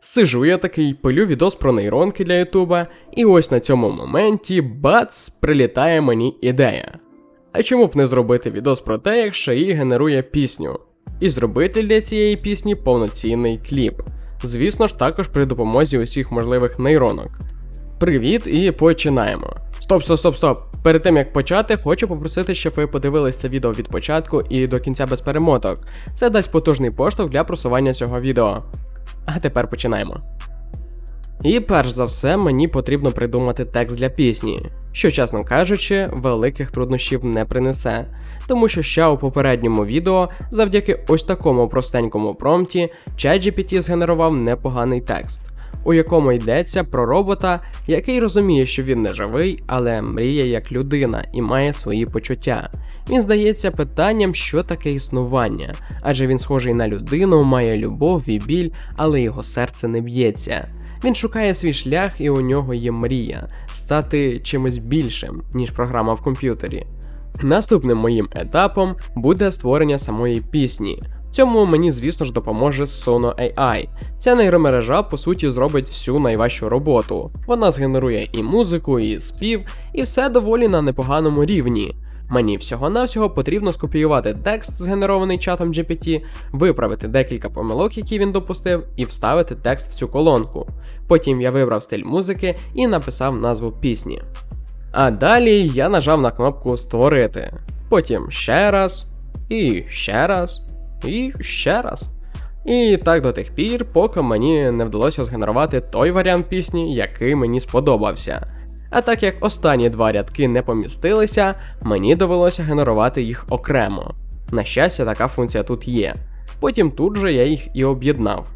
Сижу я такий, пилю відос про нейронки для Ютуба, і ось на цьому моменті бац, прилітає мені ідея. А чому б не зробити відос про те, як Шаї генерує пісню? І зробити для цієї пісні повноцінний кліп. Звісно ж, також при допомозі усіх можливих нейронок. Привіт і починаємо. Стоп, стоп, стоп, стоп. Перед тим як почати, хочу попросити, щоб ви подивились це відео від початку і до кінця без перемоток. Це дасть потужний поштовх для просування цього відео. А тепер починаємо. І перш за все, мені потрібно придумати текст для пісні, що, чесно кажучи, великих труднощів не принесе, тому що ще у попередньому відео, завдяки ось такому простенькому промпті, ChatGPT згенерував непоганий текст, у якому йдеться про робота, який розуміє, що він не живий, але мріє як людина і має свої почуття. Він здається питанням, що таке існування, адже він схожий на людину, має любов і біль, але його серце не б'ється. Він шукає свій шлях, і у нього є мрія стати чимось більшим, ніж програма в комп'ютері. Наступним моїм етапом буде створення самої пісні. Цьому мені, звісно ж, допоможе Sono AI. Ця нейромережа, по суті, зробить всю найважчу роботу. Вона згенерує і музику, і спів, і все доволі на непоганому рівні. Мені всього-навсього потрібно скопіювати текст, згенерований чатом GPT, виправити декілька помилок, які він допустив, і вставити текст в цю колонку. Потім я вибрав стиль музики і написав назву пісні. А далі я нажав на кнопку Створити. Потім ще раз, і ще раз, і ще раз. І так до тих пір, поки мені не вдалося згенерувати той варіант пісні, який мені сподобався. А так як останні два рядки не помістилися, мені довелося генерувати їх окремо. На щастя, така функція тут є. Потім тут же я їх і об'єднав.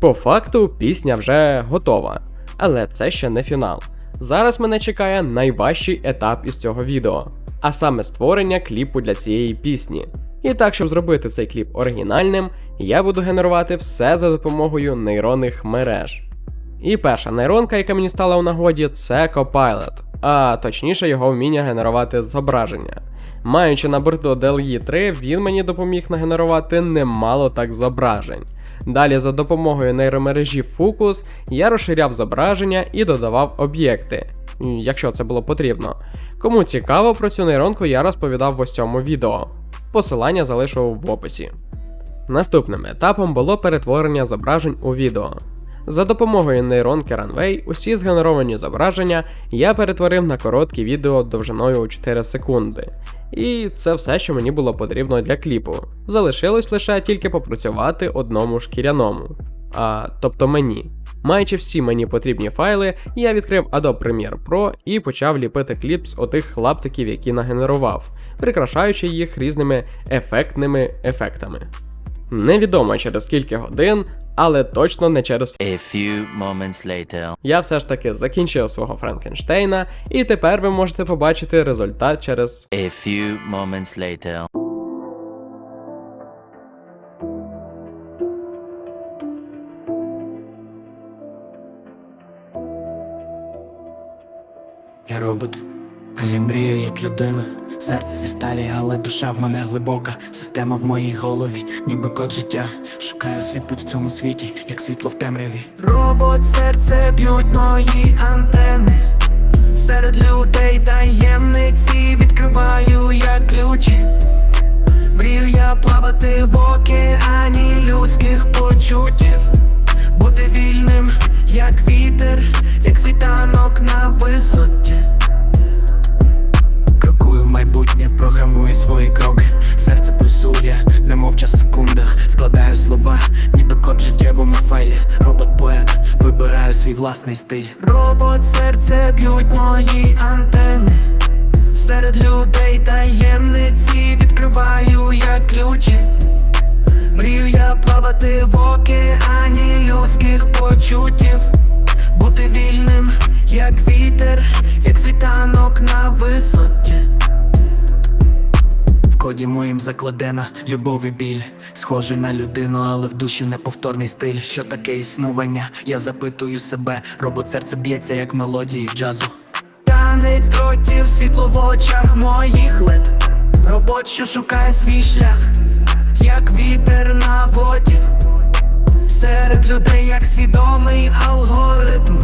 По факту, пісня вже готова, але це ще не фінал. Зараз мене чекає найважчий етап із цього відео, а саме створення кліпу для цієї пісні. І так, щоб зробити цей кліп оригінальним, я буду генерувати все за допомогою нейронних мереж. І перша нейронка, яка мені стала у нагоді, це Copilot, а точніше його вміння генерувати зображення. Маючи на борту DLE 3, він мені допоміг нагенерувати немало так зображень. Далі, за допомогою нейромережі Focus, я розширяв зображення і додавав об'єкти, якщо це було потрібно. Кому цікаво про цю нейронку, я розповідав в ось цьому відео. Посилання залишу в описі. Наступним етапом було перетворення зображень у відео. За допомогою нейронки Runway усі згенеровані зображення я перетворив на короткі відео довжиною у 4 секунди. І це все, що мені було потрібно для кліпу. Залишилось лише тільки попрацювати одному шкіряному. А тобто мені. Маючи всі мені потрібні файли, я відкрив Adobe Premiere Pro і почав ліпити кліп з отих лаптиків, які нагенерував, прикрашаючи їх різними ефектними ефектами. Невідомо через скільки годин, але точно не через A few moments later. я все ж таки закінчив свого Франкенштейна, і тепер ви можете побачити результат через A few moments later. Я робот, я мрію як людина. Серце зі сталі, але душа в мене глибока. Система в моїй голові, ніби код життя. Шукаю свій путь в цьому світі, як світло в темряві. Робот, серце б'ють мої антени. Серед людей таємниці відкриваю я ключі. Мрію я плавати в океані людських почуттів. Бути вільним, як вітер, як світанок на висоті. Свій власний стиль. Робот, серце б'ють мої антени. Серед людей таємниці відкриваю я ключі. Мрію я плавати в океані людських почуттів. Бути вільним, як В моїм закладена любов і біль. Схожий на людину, але в душі неповторний стиль. Що таке існування? Я запитую себе, робот серце б'ється, як мелодії джазу. Танець дротів, світло в очах моїх лед. Робот, що шукає свій шлях, як вітер на воді. серед людей, як свідомий алгоритм.